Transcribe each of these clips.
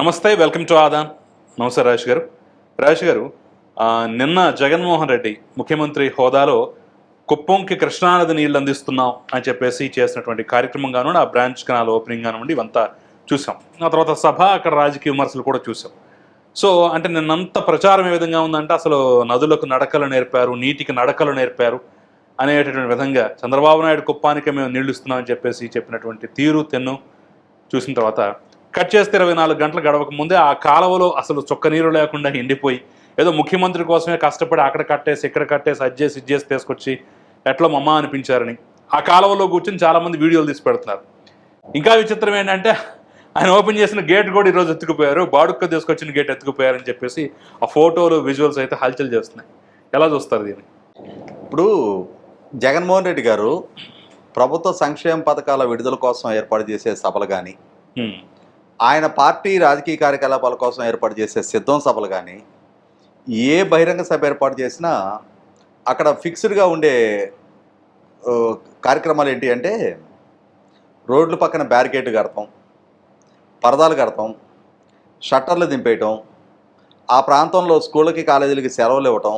నమస్తే welcome to Aadan. నమస్తే రాజేష్ గారు. రాజేష్ గారు నిన్న జగన్మోహన్ రెడ్డి ముఖ్యమంత్రి హోదాలో కుప్పంకి కృష్ణానది నీళ్ళు అందిస్తున్నాం అని చెప్పేసి చేసినటువంటి కార్యక్రమం కానివ్వండి ఆ బ్రాంచ్ కెనాల్ ఓపెనింగ్ కానివ్వండి ఇవంతా చూసాం. ఆ తర్వాత సభ అక్కడ రాజకీయ విమర్శలు కూడా చూసాం. సో అంటే నిన్నంత ప్రచారం ఏ విధంగా ఉందంటే అసలు నదులకు నడకలు నేర్పారు నీటికి నడకలు నేర్పారు అనేటటువంటి విధంగా చంద్రబాబు నాయుడు కుప్పానికి మేము నీళ్ళు ఇస్తున్నామని చెప్పేసి చెప్పినటువంటి తీరు తెన్ను చూసిన తర్వాత కట్ చేస్తే ఇరవై నాలుగు గంటలు గడవక ముందే ఆ కాలువలో అసలు చొక్క నీరు లేకుండా ఎండిపోయి ఏదో ముఖ్యమంత్రి కోసమే కష్టపడి అక్కడ కట్టేసి ఇక్కడ కట్టేసి అది చేసి ఇది చేసి తీసుకొచ్చి ఎట్లా మమ్మ అనిపించారని. ఆ కాలువలో కూర్చొని చాలా మంది వీడియోలు తీసి పెడుతున్నారు. ఇంకా విచిత్రం ఏంటంటే ఆయన ఓపెన్ చేసిన గేట్ కూడా ఈరోజు ఎత్తుకుపోయారు. బాడుక్క తీసుకొచ్చిన గేట్ ఎత్తుకుపోయారని చెప్పేసి ఆ ఫోటోలు విజువల్స్ అయితే హల్చల్ చేస్తున్నాయి. ఎలా చూస్తారు దీన్ని? ఇప్పుడు జగన్మోహన్ రెడ్డి గారు ప్రభుత్వ సంక్షేమ పథకాల విడుదల కోసం ఏర్పాటు చేసే సభలు కానీ. ఆయన పార్టీ రాజకీయ కార్యకలాపాల కోసం ఏర్పాటు చేసే సిద్ధం సభలు కానీ ఏ బహిరంగ సభ ఏర్పాటు చేసినా అక్కడ ఫిక్స్డ్గా ఉండే కార్యక్రమాలు ఏంటి అంటే రోడ్ల పక్కన బ్యారికేడ్ కడతాం పరదాలు కడతాం షట్టర్లు దింపేయటం ఆ ప్రాంతంలో స్కూళ్ళకి కాలేజీలకి సెలవులు ఇవ్వటం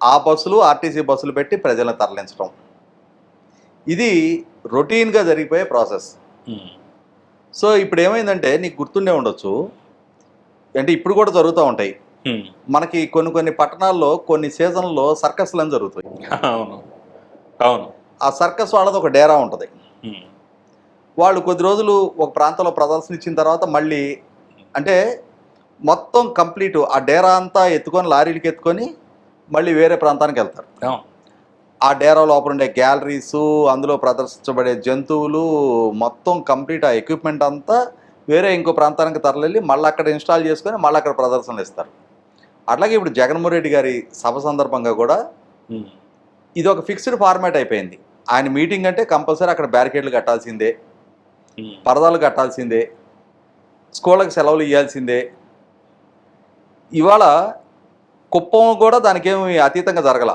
ఆ బస్సులు ఆర్టీసీ బస్సులు పెట్టి ప్రజలను తరలించడం ఇది రొటీన్గా జరిగిపోయే ప్రాసెస్. సో ఇప్పుడు ఏమైందంటే నీకు గుర్తుండే ఉండొచ్చు. అంటే ఇప్పుడు కూడా జరుగుతూ ఉంటాయి. మనకి కొన్ని కొన్ని పట్టణాల్లో కొన్ని సీజన్లో సర్కస్లు అని జరుగుతాయి. అవును. అవును. ఆ సర్కస్ వాళ్ళది ఒక డేరా ఉంటుంది. వాళ్ళు కొద్ది రోజులు ఒక ప్రాంతంలో ప్రదర్శన ఇచ్చిన తర్వాత మళ్ళీ అంటే మొత్తం కంప్లీట్ ఆ డేరా అంతా ఎత్తుకొని లారీలకి ఎత్తుకొని మళ్ళీ వేరే ప్రాంతానికి వెళ్తారు. ఆ డేరా లోపల ఉండే గ్యాలరీస్ అందులో ప్రదర్శించబడే జంతువులు మొత్తం కంప్లీట్ ఆ ఎక్విప్మెంట్ అంతా వేరే ఇంకో ప్రాంతానికి తరలివెళ్ళి మళ్ళీ అక్కడ ఇన్స్టాల్ చేసుకొని మళ్ళీ అక్కడ ప్రదర్శనలు ఇస్తారు అట్లాగే ఇప్పుడు జగన్మోహన్ రెడ్డి గారి సభ సందర్భంగా కూడా. ఇది ఒక ఫిక్స్డ్ ఫార్మాట్ అయిపోయింది ఆయన మీటింగ్ అంటే కంపల్సరీ అక్కడ బ్యారికేడ్లు కట్టాల్సిందే హ్మ్. పరదాలు కట్టాల్సిందే స్కూళ్ళకి సెలవులు ఇవ్వాల్సిందే ఇవాళ కుప్పం కూడా దానికి ఏమి అతీతంగా జరగల.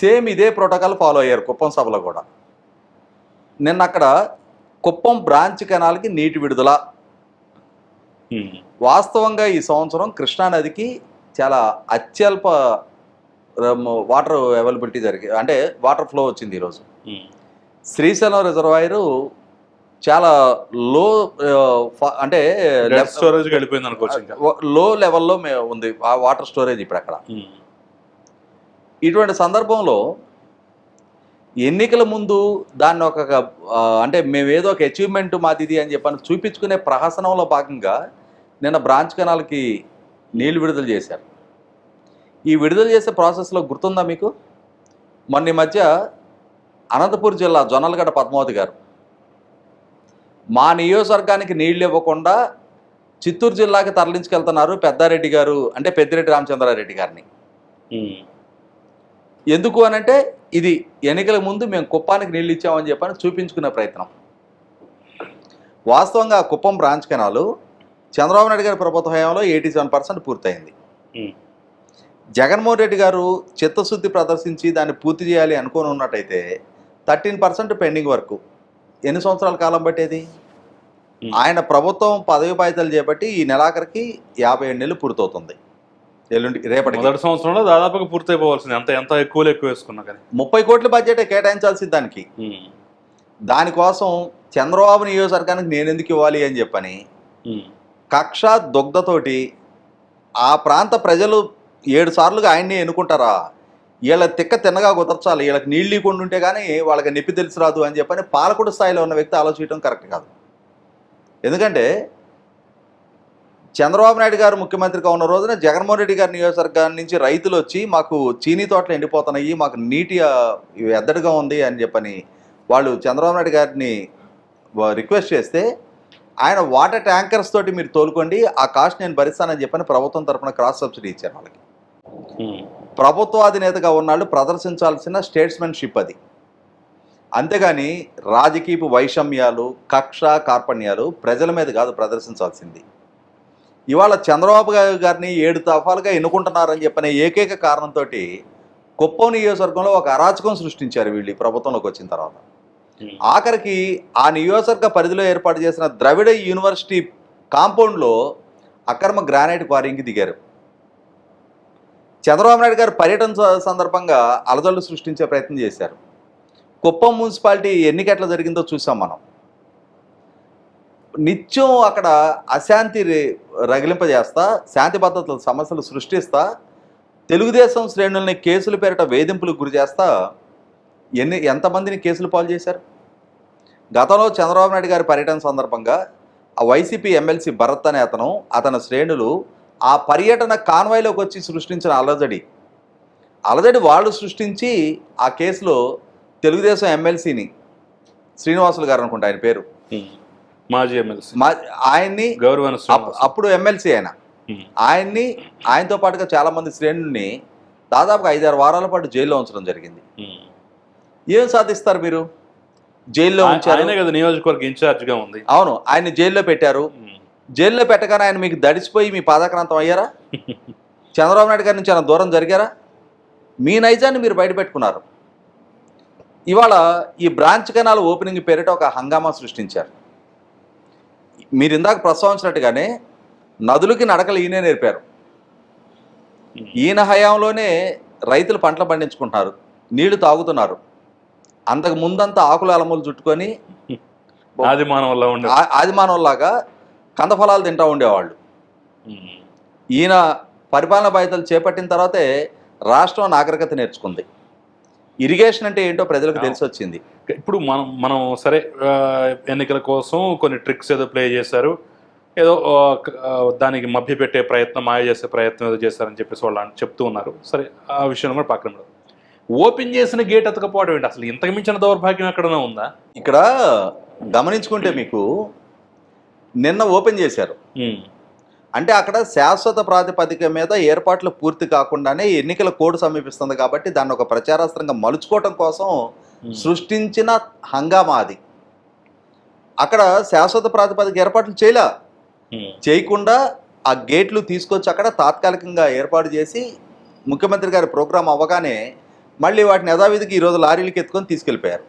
సేమ్ ఇదే ప్రోటోకాల్ ఫాలో అయ్యారు కుప్పం సభలో కూడా. నిన్న అక్కడ కుప్పం బ్రాంచ్ కెనాల్కి నీటి విడుదల. వాస్తవంగా ఈ సంవత్సరం కృష్ణానదికి చాలా అత్యల్ప వాటర్ అవైలబిలిటీ జరిగి అంటే వాటర్ ఫ్లో వచ్చింది ఈరోజు. శ్రీశైలం రిజర్వాయరు చాలా లో అంటే డెడ్ స్టోరేజ్కి వెళ్ళిపోయింది అనుకోవచ్చు లో లెవెల్లో ఉంది. ఆ వాటర్ స్టోరేజ్ ఇప్పుడు అక్కడ. ఇటువంటి సందర్భంలో ఎన్నికల ముందు దాన్ని ఒక అంటే మేము ఏదో ఒక అచీవ్మెంట్ మాది ఇది అని చెప్పని చూపించుకునే ప్రహసనంలో భాగంగా నిన్న బ్రాంచ్ కెనాల్కి నీళ్ళు విడుదల చేశారు. ఈ విడుదల చేసే ప్రాసెస్లో గుర్తుందా మీకు? మొన్న ఈ మధ్య అనంతపూర్ జిల్లా జొన్నలగడ్డ పద్మావతి గారు మా నియోజకవర్గానికి నీళ్ళు ఇవ్వకుండా చిత్తూరు జిల్లాకి తరలించుకెళ్తున్నారు పెద్దారెడ్డి గారు అంటే పెద్దిరెడ్డి రామచంద్రారెడ్డి గారిని. ఎందుకు అనంటే ఇది ఎన్నికల ముందు మేము కుప్పానికి నీళ్ళు ఇచ్చామని చెప్పని చూపించుకునే ప్రయత్నం. వాస్తవంగా కుప్పం బ్రాంచ్ కెనాలు చంద్రబాబు నాయుడు గారి ప్రభుత్వ హయాంలో ఎయిటీ సెవెన్ పర్సెంట్ పూర్తయింది. జగన్మోహన్ రెడ్డి గారు చిత్తశుద్ధి ప్రదర్శించి దాన్ని పూర్తి చేయాలి అనుకుని ఉన్నట్టయితే థర్టీన్ పర్సెంట్ పెండింగ్ వరకు. ఎన్ని సంవత్సరాల కాలం పట్టేది. ఆయన ప్రభుత్వం పదవి బాధ్యతలు చేపట్టి ఈ నెలాఖరికి యాభై ఏడు నెలలు పూర్తవుతుంది. ఎల్లుండి రేపటికి. మొదటి సంవత్సరంలో దాదాపుగా పూర్తయిపోవాల్సింది. ఎంత ఎంత ఎక్కువలో ఎక్కువ వేసుకున్నా కానీ. ముప్పై కోట్ల బడ్జెట్ కేటాయించాల్సింది దానికి. దానికోసం చంద్రబాబు నియోజకవర్గానికి నేను ఎందుకు ఇవ్వాలి అని చెప్పని. కక్ష దుగ్ధతోటి ఆ ప్రాంత ప్రజలు ఏడు సార్లుగా ఆయన్ని ఎన్నుకుంటారా? వీళ్ళ తిక్క తిన్నగా కుదర్చాలి. వీళ్ళకి నీళ్ళు ఇవ్వకుండా ఉంటే కానీ వాళ్ళకి నొప్పి తెలిసి రాదు అని చెప్పని పాలకుడు స్థాయిలో ఉన్న వ్యక్తి ఆలోచించడం కరెక్ట్ కాదు. ఎందుకంటే చంద్రబాబు నాయుడు గారు ముఖ్యమంత్రిగా ఉన్న రోజున జగన్మోహన్ రెడ్డి గారి నియోజకవర్గం నుంచి రైతులు వచ్చి మాకు చీనీ తోటలు ఎండిపోతున్నాయి మాకు నీటి ఎద్దడిగా ఉంది అని చెప్పని వాళ్ళు చంద్రబాబు నాయుడు గారిని రిక్వెస్ట్ చేస్తే ఆయన వాటర్ ట్యాంకర్స్ తోటి మీరు తోలుకోండి ఆ కాస్ట్ నేను భరిస్తానని చెప్పని ప్రభుత్వం తరపున క్రాస్ సబ్సిడీ ఇచ్చారు వాళ్ళకి. హ్మ్. ప్రభుత్వాధినేతగా ఉన్నాళ్ళు ప్రదర్శించాల్సిన స్టేట్స్మెన్షిప్ అది. అంతేగాని రాజకీయపు వైషమ్యాలు కక్ష కార్పణ్యాలు ప్రజల మీద కాదు ప్రదర్శించాల్సింది. ఇవాళ చంద్రబాబు గారిని ఏడు దఫాలుగా ఎన్నుకుంటున్నారని చెప్పిన ఏకైక కారణంతో కుప్పం నియోజకవర్గంలో ఒక అరాచకం సృష్టించారు వీళ్ళు ప్రభుత్వంలోకి వచ్చిన తర్వాత. ఆఖరికి ఆ నియోజకవర్గ పరిధిలో ఏర్పాటు చేసిన ద్రవిడ యూనివర్సిటీ కాంపౌండ్లో అక్రమ గ్రానైట్ క్వారింగ్కి దిగారు. చంద్రబాబు నాయుడు గారు పర్యటన సందర్భంగా అలజడులు సృష్టించే ప్రయత్నం చేశారు. కుప్పం మున్సిపాలిటీ ఎన్నిక ఎట్లా జరిగిందో చూసాం మనం. నిత్యం అక్కడ అశాంతి రగిలింపజేస్తా శాంతి భద్రతల సమస్యలు సృష్టిస్తా తెలుగుదేశం శ్రేణుల్ని కేసులు పేరిట వేధింపులకు గురి చేస్తా ఎన్ని ఎంతమందిని కేసులు పాలు చేశారు? గతంలో చంద్రబాబు నాయుడు గారి పర్యటన సందర్భంగా ఆ వైసీపీ ఎమ్మెల్సీ భరత్ అనే అతను అతని శ్రేణులు ఆ పర్యటన కాన్వాయ్లోకి వచ్చి సృష్టించిన అలజడి. అలజడి వాళ్ళు సృష్టించి ఆ కేసులో తెలుగుదేశం ఎమ్మెల్సీని శ్రీనివాసులు గారు అనుకుంటా ఆయన పేరు. మాజీ ఎమ్మెల్సీ. ఆయన్ని శ్రీనివాస్ అప్పుడు ఎమ్మెల్సీ ఆయన. ఆయన్ని ఆయనతో పాటుగా చాలామంది శ్రేణుల్ని దాదాపుగా ఐదారు వారాల పాటు జైల్లో ఉంచడం జరిగింది. ఏం సాధిస్తారు మీరు? జైల్లో ఉంచారు. కదా నియోజకవర్గ ఇన్ఛార్జ్గా ఉంది. అవును ఆయన జైల్లో పెట్టారు. జైల్లో పెట్టగానే ఆయన మీకు దడిచిపోయి మీ పాదక్రాంతం అయ్యారా? చంద్రబాబు నాయుడు గారి నుంచి ఆయన దూరం జరిగారా? మీ నైజాన్ని మీరు బయట పెట్టుకున్నారు ఇవాళ ఈ బ్రాంచ్ కెనాల్ ఓపెనింగ్ పేరిట ఒక హంగామా సృష్టించారు. మీరు ఇందాక ప్రస్తావించినట్టుగానే నదులకి నడకలు ఈయనే నేర్పారు. ఈయన హయాంలోనే రైతులు పంటలు పండించుకుంటున్నారు నీళ్ళు తాగుతున్నారు. అంతకు ముందంతా ఆకుల అలములు చుట్టుకొని ఆది మానవుల్లో ఉండే ఆదిమానవుల్లాగా కందఫలాలు తింటూ ఉండేవాళ్ళు. ఈయన పరిపాలన బాధ్యతలు చేపట్టిన తర్వాతే రాష్ట్రం నాగరికత నేర్చుకుంది. ఇరిగేషన్ అంటే ఏంటో ప్రజలకు తెలిసి వచ్చింది ఇప్పుడు మనం మనం సరే ఎన్నికల కోసం కొన్ని ట్రిక్స్ ఏదో ప్లే చేశారు. ఏదో దానికి మభ్య పెట్టే ప్రయత్నం మాయ చేసే ప్రయత్నం ఏదో చేశారని చెప్పేసి వాళ్ళు చెప్తూ ఉన్నారు. సరే ఆ విషయం కూడా పక్కన పెడదాం. ఓపెన్ చేసిన గేట్ ఎతకపోవడం ఏంటి? అసలు ఇంతకు మించిన దౌర్భాగ్యం ఎక్కడైనా ఉందా? ఇక్కడ గమనించుకుంటే మీకు నిన్న ఓపెన్ చేశారు. అంటే అక్కడ శాశ్వత ప్రాతిపదిక మీద ఏర్పాట్లు పూర్తి కాకుండానే ఎన్నికల కోడ్ సమీపిస్తుంది కాబట్టి దాన్ని ఒక ప్రచారాస్త్రంగా మలుచుకోవటం కోసం. సృష్టించిన హంగామా అది అక్కడ శాశ్వత ప్రాతిపదిక ఏర్పాట్లు చేయలే. చేయకుండా ఆ గేట్లు తీసుకొచ్చి అక్కడ తాత్కాలికంగా ఏర్పాటు చేసి ముఖ్యమంత్రి గారి ప్రోగ్రాం అవ్వగానే మళ్ళీ వాటిని యథావిధికి ఈరోజు లారీలకి ఎత్తుకొని తీసుకెళ్ళిపోయారు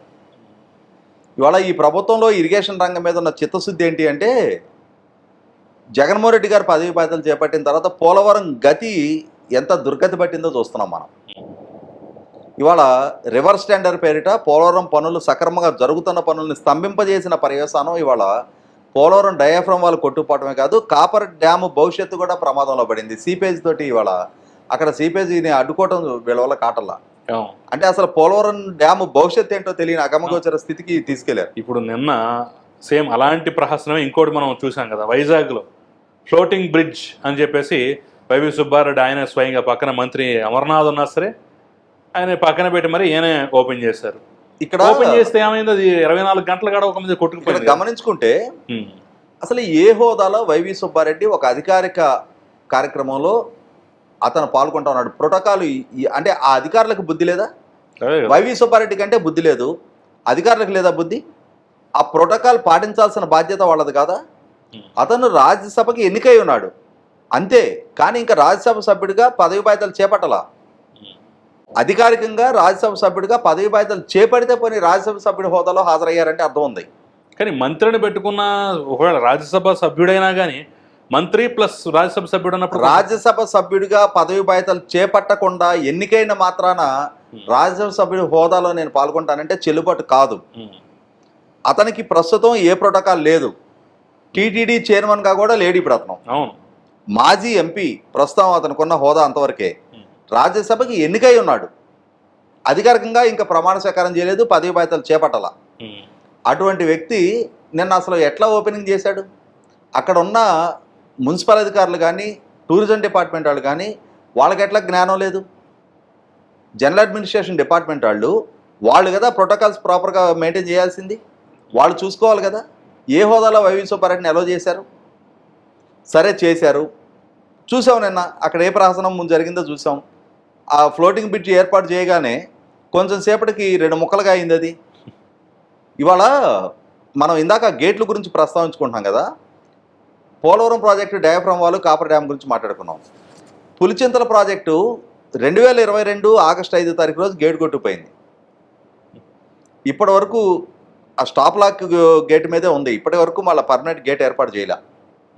ఇవాళ ఈ ప్రభుత్వంలో ఇరిగేషన్ రంగం మీద ఉన్న చిత్తశుద్ధి ఏంటి అంటే జగన్మోహన్ రెడ్డి గారు పదవి బాధ్యతలు చేపట్టిన తర్వాత పోలవరం గతి ఎంత దుర్గతి పట్టిందో చూస్తున్నాం మనం. ఇవాళ రివర్స్ టెండర్ పేరిట పోలవరం పనులు సక్రమంగా జరుగుతున్న పనుల్ని స్తంభింపజేసిన పర్యవసానం ఇవాళ పోలవరం డయాఫ్రమ్ వాళ్ళు కొట్టుకుపోవటమే కాదు కాపర్ డ్యాము భవిష్యత్తు కూడా ప్రమాదంలో పడింది. సీపేజ్ తోటి ఇవాళ అక్కడ సీపేజీని అడ్డుకోవటం వీళ్ళ వల్ల కాటల్లా. అంటే అసలు పోలవరం డ్యాము భవిష్యత్తు ఏంటో తెలియని అగమగోచర స్థితికి తీసుకెళ్ళారు. ఇప్పుడు నిన్న సేమ్ అలాంటి ప్రహసనమే ఇంకోటి మనం చూసాం కదా వైజాగ్లో. ఫ్లోటింగ్ బ్రిడ్జ్ అని చెప్పేసి వైవి సుబ్బారెడ్డి ఆయన స్వయంగా పక్కన మంత్రి అమర్నాథ్ ఉన్నా సరే ఆయన పక్కన పెట్టి మరి ఈయనే ఓపెన్ చేశారు ఇక్కడ ఓపెన్ చేస్తే ఏమైంది అది ఇరవై నాలుగు గంటల కాడ ఒక మీద కొట్టుకుపోయింది. గమనించుకుంటే. అసలు ఏ హోదాలో వైవి సుబ్బారెడ్డి ఒక అధికారిక కార్యక్రమంలో అతను పాల్గొంటా ఉన్నాడు ప్రోటోకాల్ అంటే ఆ అధికారులకు బుద్ధి లేదా. వైవి సుబ్బారెడ్డి కంటే బుద్ధి లేదు అధికారులకు లేదా బుద్ధి ఆ ప్రోటోకాల్ పాటించాల్సిన బాధ్యత వాళ్ళది కాదా. అతను రాజ్యసభకి ఎన్నికై ఉన్నాడు. అంతే కానీ ఇంకా రాజ్యసభ సభ్యుడిగా పదవి బాధ్యతలు చేపట్టలా. అధికారికంగా రాజ్యసభ సభ్యుడిగా పదవి బాధ్యతలు చేపడితే పోనీ రాజ్యసభ సభ్యుడి హోదాలో హాజరయ్యారంటే అర్థం ఉంది. కానీ మంత్రిని పెట్టుకున్న ఒకవేళ రాజ్యసభ సభ్యుడైనా కానీ మంత్రి ప్లస్ రాజ్యసభ సభ్యుడు అన్నప్పుడు రాజ్యసభ సభ్యుడిగా పదవి బాధ్యతలు చేపట్టకుండా ఎన్నికైన మాత్రాన రాజ్యసభ సభ్యుడి హోదాలో నేను పాల్గొంటానంటే చెల్లుబాటు కాదు. అతనికి ప్రస్తుతం ఏ ప్రోటోకాల్ లేదు. టీటీడీ చైర్మన్గా కూడా లేడు ఇప్పుడు అతను. అవును. మాజీ ఎంపీ ప్రస్తుతం అతనుకున్న హోదా అంతవరకే. రాజ్యసభకి ఎన్నికై ఉన్నాడు. అధికారికంగా ఇంకా ప్రమాణ స్వీకారం చేయలేదు పదవి బాధ్యతలు చేపట్టాల. అటువంటి వ్యక్తి నిన్న అసలు ఎట్లా ఓపెనింగ్ చేశాడు? అక్కడ ఉన్న మున్సిపల్ అధికారులు కానీ టూరిజం డిపార్ట్మెంట్ వాళ్ళు కానీ వాళ్ళకి ఎట్లా జ్ఞానం లేదు? జనరల్ అడ్మినిస్ట్రేషన్ డిపార్ట్మెంట్ వాళ్ళు వాళ్ళు కదా ప్రోటోకాల్స్ ప్రాపర్గా మెయింటైన్ చేయాల్సింది? వాళ్ళు చూసుకోవాలి కదా? ఏ హోదాలో వైవి సుబ్బారెడ్డిని ఎలా చేశారు? సరే చేశారు. చూసాం నిన్న అక్కడ ఏ ప్రహసనం ముందు జరిగిందో చూసాం. ఆ ఫ్లోటింగ్ బ్రిడ్జ్ ఏర్పాటు చేయగానే కొంచెం సేపటికి రెండు ముక్కలుగా అయింది అది. ఇవాళ మనం ఇందాక గేట్ల గురించి ప్రస్తావించుకుంటున్నాం కదా? పోలవరం ప్రాజెక్టు డయాఫ్రమ్ వాళ్ళు కాపర్ డ్యామ్ గురించి మాట్లాడుకున్నాం. పులిచింతల ప్రాజెక్టు రెండు వేల ఇరవై రెండు ఆగస్టు ఐదో తారీఖు రోజు గేట్ కొట్టుకుపోయింది. ఇప్పటి వరకు ఆ స్టాప్ లాక్ గేట్ మీదే ఉంది. ఇప్పటి వరకు మళ్ళీ పర్మనెంట్ గేట్ ఏర్పాటు చేయలే.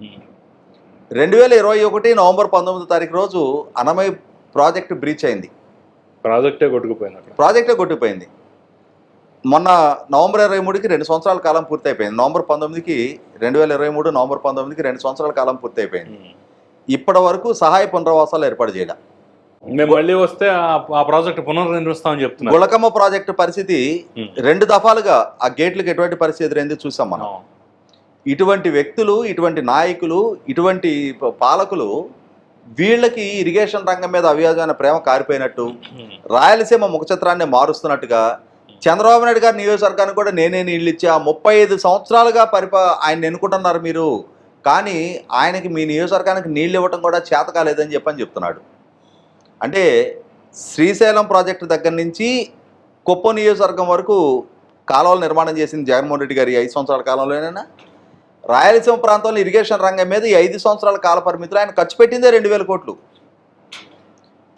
ఉమ్. రెండు వేల ఇరవై ఒకటి నవంబర్ పంతొమ్మిదో తారీఖు రోజు అనమయ ప్రాజెక్టు బ్రీచ్ అయింది. ప్రాజెక్టే కొట్టుకుపోయింది ప్రాజెక్టే కొట్టిపోయింది మొన్న నవంబర్ ఇరవై మూడుకి రెండు సంవత్సరాల కాలం పూర్తయిపోయింది. నవంబర్ పంతొమ్మిదికి రెండు వేల ఇరవై మూడు నవంబర్ పంతొమ్మిదికి రెండు సంవత్సరాల కాలం పూర్తయిపోయింది. ఉమ్. ఇప్పటి వరకు సహాయ పునరావాసాలు ఏర్పాటు చేయడం మేము మళ్ళీ వస్తే ఆ- ప్రాజెక్ట్ పునర్నిర్మిస్తామని చెప్తున్నారు గుళకమ్మ ప్రాజెక్టు పరిస్థితి. రెండు దఫాలుగా ఆ గేట్లకు ఎటువంటి పరిస్థితి ఎదురైంది చూసాం మనం. ఇటువంటి వ్యక్తులు ఇటువంటి నాయకులు ఇటువంటి పాలకులు వీళ్ళకి ఇరిగేషన్ రంగం మీద అవ్యాజమైన ప్రేమ కారిపోయినట్టు. రాయలసీమ ముఖ చిత్రాన్ని మారుస్తున్నట్టుగా చంద్రబాబు నాయుడు గారి నియోజకవర్గానికి కూడా నేనే నీళ్ళు ఇచ్చి ఆ ముప్పై ఐదు సంవత్సరాలుగా పరిపా ఆయన ఎన్నుకుంటున్నారు మీరు కానీ ఆయనకి మీ నియోజకవర్గానికి నీళ్ళు ఇవ్వటం కూడా చేత కాలేదని చెప్పని చెప్తున్నాడు అంటే శ్రీశైలం ప్రాజెక్టు దగ్గర నుంచి కుప్ప నియోజకవర్గం వరకు కాలువలు నిర్మాణం చేసింది జగన్మోహన్ రెడ్డి గారి ఈ ఐదు సంవత్సరాల కాలంలోనైనా? రాయలసీమ ప్రాంతంలో ఇరిగేషన్ రంగం మీద ఈ ఐదు సంవత్సరాల కాల పరిమితిలో ఆయన ఖర్చు పెట్టిందే రెండు వేల కోట్లు.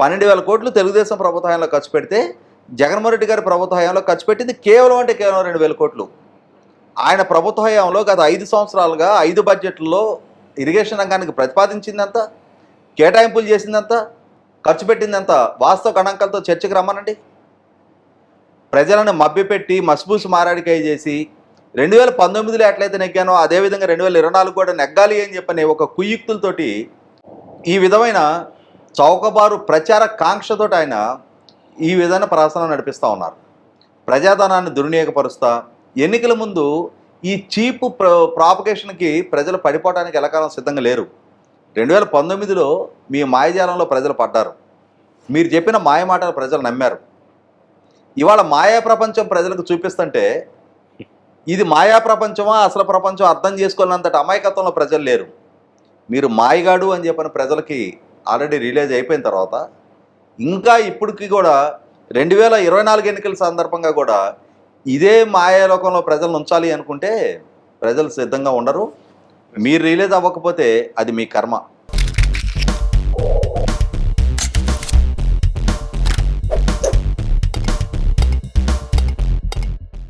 పన్నెండు వేల కోట్లు తెలుగుదేశం ప్రభుత్వ హయాంలో ఖర్చు పెడితే జగన్మోహన్ రెడ్డి గారి ప్రభుత్వ హయాంలో ఖర్చు పెట్టింది కేవలం అంటే కేవలం రెండు వేల కోట్లు. ఆయన ప్రభుత్వ హయాంలో గత ఐదు సంవత్సరాలుగా ఐదు బడ్జెట్లలో ఇరిగేషన్ రంగానికి ప్రతిపాదించిందంతా కేటాయింపులు చేసిందంతా ఖర్చు పెట్టిందంత వాస్తవ గణాంకాలతో చర్చకు రమ్మనండి. ప్రజలను మభ్యపెట్టి మసిపూసి మారాడికాయ చేసి రెండు వేల పంతొమ్మిదిలో ఎట్లయితే నెగ్గానో అదేవిధంగా రెండు వేల ఇరవై నాలుగు కూడా నెగ్గాలి అని చెప్పని ఒక కుయుక్తులతోటి ఈ విధమైన చౌకబారు ప్రచార కాంక్షతోటి ఆయన ఈ విధమైన ప్రహసనం నడిపిస్తూ ఉన్నారు. ప్రజాధనాన్ని దుర్వినియోగపరుస్తా ఎన్నికల ముందు ఈ చీప్ ప్రాపకేషన్కి ప్రజలు పడిపోవడానికి ఎలకాలం సిద్ధంగా లేరు. రెండు వేల పంతొమ్మిదిలో మీ మాయజాలంలో ప్రజలు పడ్డారు. మీరు చెప్పిన మాయ మాటలు ప్రజలు నమ్మారు. ఇవాళ మాయా ప్రపంచం ప్రజలకు చూపిస్తుంటే ఇది మాయా ప్రపంచమా అసలు ప్రపంచం అర్థం చేసుకోలేనంతటి అమాయకత్వంలో ప్రజలు లేరు. మీరు మాయగాడు అని చెప్పిన ప్రజలకి ఆల్రెడీ రిలీజ్ అయిపోయిన తర్వాత ఇంకా ఇప్పటికి కూడా రెండు వేల ఇరవై నాలుగు ఎన్నికల సందర్భంగా కూడా ఇదే మాయాలోకంలో ప్రజలను ఉంచాలి అనుకుంటే ప్రజలు సిద్ధంగా ఉండరు. మీరు రిలీజ్ అవ్వకపోతే అది మీ కర్మ.